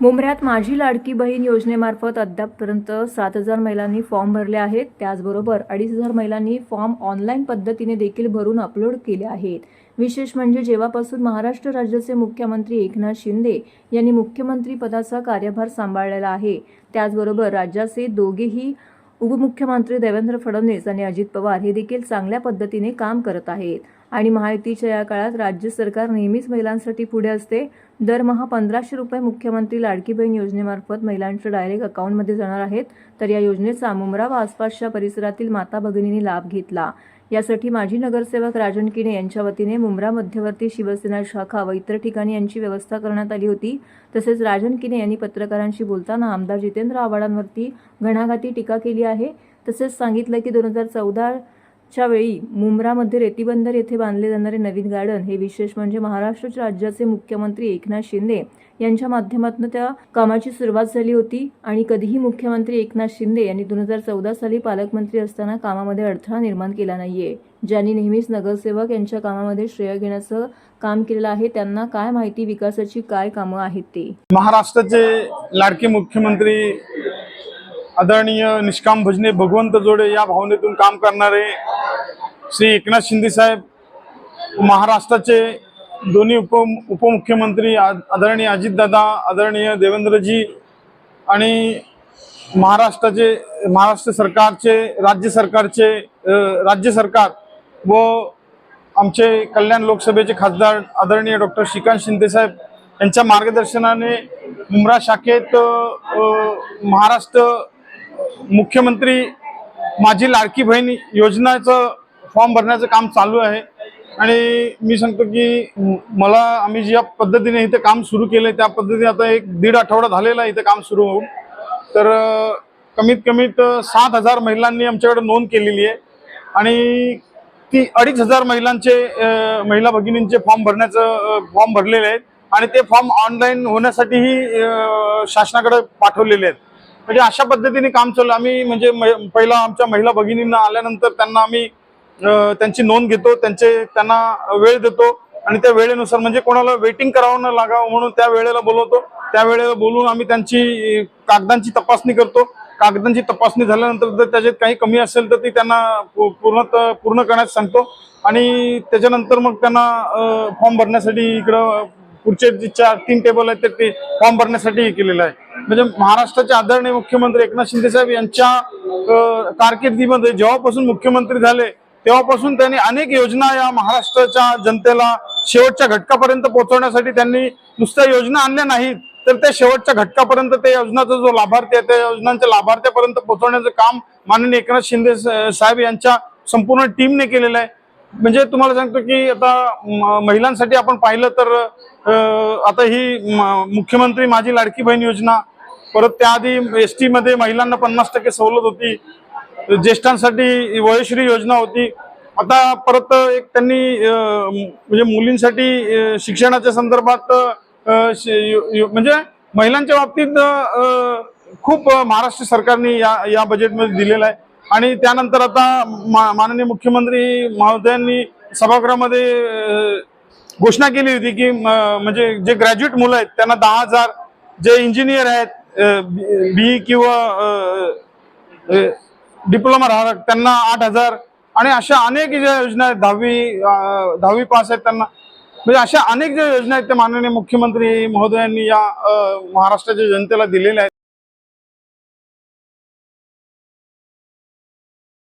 मुंबऱ्यात माझी लाडकी बहीण योजनेमार्फत अद्यापपर्यंत सात हजार महिलांनी फॉर्म भरले आहेत. त्याचबरोबर अडीच हजार महिलांनी फॉर्म ऑनलाईन पद्धतीने देखील भरून अपलोड केले आहेत. विशेष म्हणजे जेव्हापासून महाराष्ट्र राज्याचे मुख्यमंत्री एकनाथ शिंदे यांनी मुख्यमंत्री पदाचा कार्यभार सांभाळलेला आहे त्याचबरोबर राज्याचे दोघेही उपमुख्यमंत्री देवेंद्र फडणवीस आणि अजित पवार हे देखील चांगल्या पद्धतीने काम करत आहेत. आणि महायुतीच्या या काळात राज्य सरकार नेहमीच महिलांसाठी पुढे असते. दरमहा पंधराशे रुपये मुख्यमंत्री लाडकी बहीण योजनेमार्फत महिलांच्या डायरेक्ट अकाउंटमध्ये जाणार आहेत. तर या योजनेचा मुंब्रा व आसपासच्या परिसरातील माता भगिनींनी लाभ घेतला. यासाठी माजी नगरसेवक राजन किणे यांच्या वतीने मुंब्रा मध्यवर्ती शिवसेना शाखा व इतर ठिकाणी यांची व्यवस्था करण्यात आली होती. तसेच राजन किणे यांनी पत्रकारांशी बोलताना आमदार जितेंद्र आव्हाडांवरती घणाघाती टीका केली आहे. तसेच सांगितलं की दोन हजार चौदा च्या वेळी मुंब्रामध्ये रेतीबंदर येथे बांधले जाणारे नवीन गार्डन हे विशेष म्हणजे महाराष्ट्र राज्याचे मुख्यमंत्री एकनाथ शिंदे यांच्या माध्यमातून त्या कामाची सुरुवात झाली होती. आणि कधीही मुख्यमंत्री एकनाथ शिंदे यांनी दोन हजार चौदा साली पालकमंत्री असताना कामामध्ये अडथळा निर्माण केला नाहीये. ज्यांनी नेहमीच नगरसेवक यांच्या कामामध्ये श्रेय घेण्याचं काम केलेलं आहे त्यांना काय माहिती विकासाची काय कामं आहेत ते? महाराष्ट्राचे लाडके मुख्यमंत्री आदरणीय निष्काम भजने भगवंत जोडे या भावनेतून काम करणारे श्री एकनाथ शिंदे साहेब महाराष्ट्राचे दोन्ही उप उपमुख्यमंत्री आदरणीय अजितदादा आदरणीय देवेंद्रजी आणि महाराष्ट्राचे महाराष्ट्र सरकारचे राज्य सरकारचे राज्य सरकार व आमचे कल्याण लोकसभेचे खासदार आदरणीय डॉक्टर श्रीकांत शिंदे साहेब यांच्या मार्गदर्शनाने मुंब्रा शाखेत महाराष्ट्र मुख्यमंत्री माझी लाडकी बहीण योजनाचं फॉर्म भरण्याचं काम चालू आहे. आणि मी सांगतो की मला आम्ही ज्या पद्धतीने इथं काम सुरू केलं त्या पद्धतीने आता एक दीड आठवडा झालेला इथं काम सुरू होऊन. तर कमीत कमीत सात हजार महिलांनी आमच्याकडे नोंद केलेली आहे. आणि ती अडीच हजार महिलांचे महिला भगिनींचे फॉर्म भरण्याचं फॉर्म भरलेले आहेत. आणि ते फॉर्म ऑनलाईन होण्यासाठीही शासनाकडे पाठवलेले आहेत. म्हणजे अशा पद्धतीने काम चालू आम्ही म्हणजे पहिला आमच्या महिला भगिनींना आल्यानंतर त्यांना आम्ही त्यांची नोंद घेतो त्यांचे त्यांना वेळ देतो आणि त्या वेळेनुसार म्हणजे कोणाला वेटिंग करावं न लागावं म्हणून त्या वेळेला बोलवतो. त्या वेळेला बोलून आम्ही त्यांची कागदांची तपासणी करतो. कागदांची तपासणी झाल्यानंतर जर त्याच्यात काही कमी असेल तर ती त्यांना पूर्ण पूर्ण करण्यास सांगतो. आणि त्याच्यानंतर मग त्यांना फॉर्म भरण्यासाठी इकडं पुढचे जे चार तीन टेबल आहेत ते फॉर्म भरण्यासाठी केलेलं आहे. म्हणजे महाराष्ट्राचे आदरणीय मुख्यमंत्री एकनाथ शिंदे साहेब यांच्या कारकिर्दीमध्ये जेव्हापासून मुख्यमंत्री झाले तेव्हापासून त्यांनी अनेक योजना या महाराष्ट्राच्या जनतेला शेवटच्या घटकापर्यंत पोहोचवण्यासाठी त्यांनी नुसत्या योजना आणल्या नाहीत तर त्या शेवटच्या घटकापर्यंत त्या योजनाचा जो लाभार्थी आहे त्या योजनांच्या लाभार्थ्यापर्यंत पोहोचवण्याचं काम माननीय एकनाथ शिंदे साहेब यांच्या संपूर्ण टीमने केलेलं आहे. म्हणजे तुम्हाला सांगतो की आता महिलांसाठी आपण पाहिलं तर आता ही मुख्यमंत्री माझी लाडकी बहीण योजना परत त्याआधी एस टी मध्ये महिलांना पन्नास टक्के सवलत होती ज्येष्ठांसाठी वयश्री योजना होती. आता परत एक त्यांनी म्हणजे मुलींसाठी शिक्षणाच्या संदर्भात म्हणजे महिलांच्या बाबतीत खूप महाराष्ट्र सरकारने या या बजेटमध्ये दिलेलं आहे. आणि त्यानंतर आता मा- माननीय मुख्यमंत्री महोदयांनी सभागृहामध्ये घोषणा केली होती की म्हणजे जे ग्रॅज्युएट मुलं आहेत त्यांना दहा हजार जे इंजिनियर आहेत बी किंवा डिप्लोमा राहतात त्यांना आठ हजार आणि अशा अनेक ज्या योजना आहेत दहावी दहावी पास आहेत त्यांना. म्हणजे अशा अनेक ज्या योजना आहेत त्या माननीय मुख्यमंत्री महोदयांनी या महाराष्ट्राच्या जनतेला दिलेल्या आहेत.